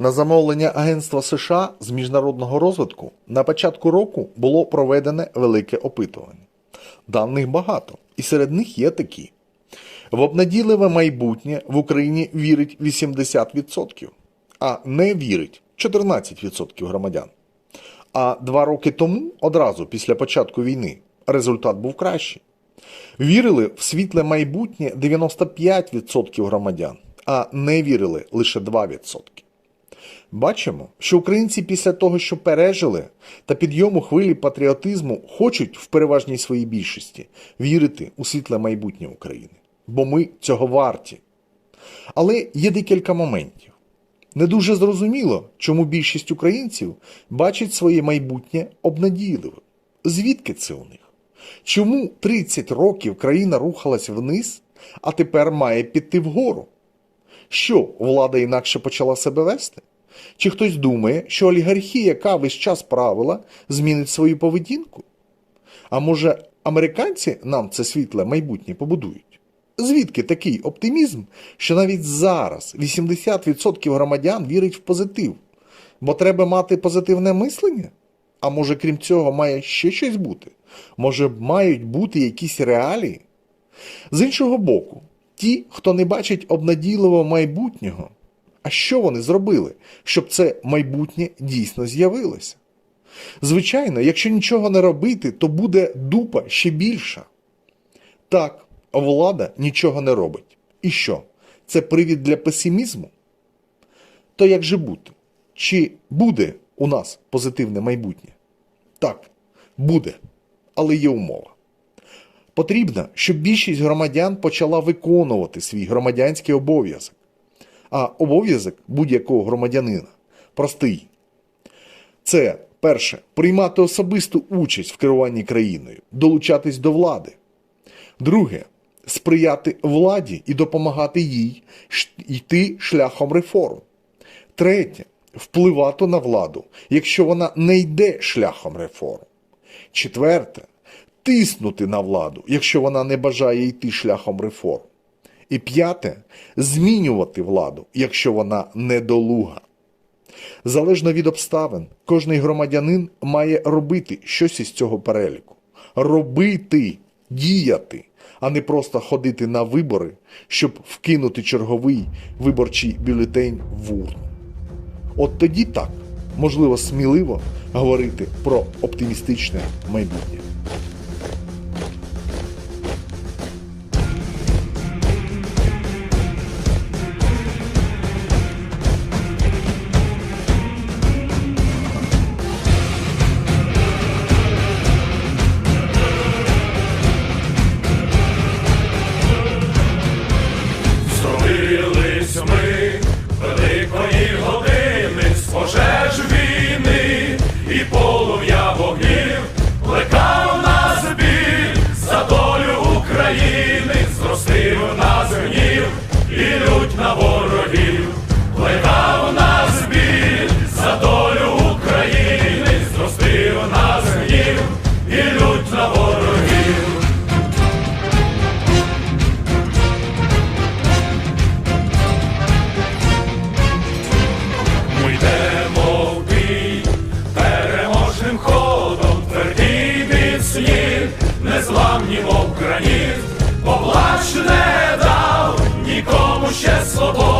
На замовлення Агентства США з міжнародного розвитку на початку року було проведене велике опитування. Даних багато, і серед них є такі. В обнадійливе майбутнє в Україні вірить 80%, а не вірить 14% громадян. А два роки тому, одразу після початку війни, результат був кращий. Вірили в світле майбутнє 95% громадян, а не вірили лише 2%. Бачимо, що українці після того, що пережили, та підйому хвилі патріотизму хочуть в переважній своїй більшості вірити у світле майбутнє України, бо ми цього варті. Але є декілька моментів. Не дуже зрозуміло, чому більшість українців бачить своє майбутнє обнадійливим. Звідки це у них? Чому 30 років країна рухалась вниз, а тепер має піти вгору? Що, влада інакше почала себе вести? Чи хтось думає, що олігархія, яка весь час правила, змінить свою поведінку? А може, американці нам це світле майбутнє побудують? Звідки такий оптимізм, що навіть зараз 80% громадян вірить в позитив? Бо треба мати позитивне мислення? А може, крім цього, має ще щось бути? Може, мають бути якісь реалії? З іншого боку, ті, хто не бачить обнадійливого майбутнього, а що вони зробили, щоб це майбутнє дійсно з'явилося? Звичайно, якщо нічого не робити, то буде дупа ще більша. Так, влада нічого не робить. І що? Це привід для песимізму? То як же бути? Чи буде у нас позитивне майбутнє? Так, буде, але є умова. Потрібно, щоб більшість громадян почала виконувати свій громадянський обов'язок. А обов'язок будь-якого громадянина простий. Це перше приймати особисту участь в керуванні країною, долучатись до влади. Друге сприяти владі і допомагати їй йти шляхом реформ. Третє впливати на владу, якщо вона не йде шляхом реформ. Четверте тиснути на владу, якщо вона не бажає йти шляхом реформ. І п'яте змінювати владу, якщо вона недолуга. Залежно від обставин, кожний громадянин має робити щось із цього переліку. Робити, діяти, а не просто ходити на вибори, щоб вкинути черговий виборчий бюлетень в урну. От тоді так можливо сміливо говорити про оптимістичне майбутнє. Lord.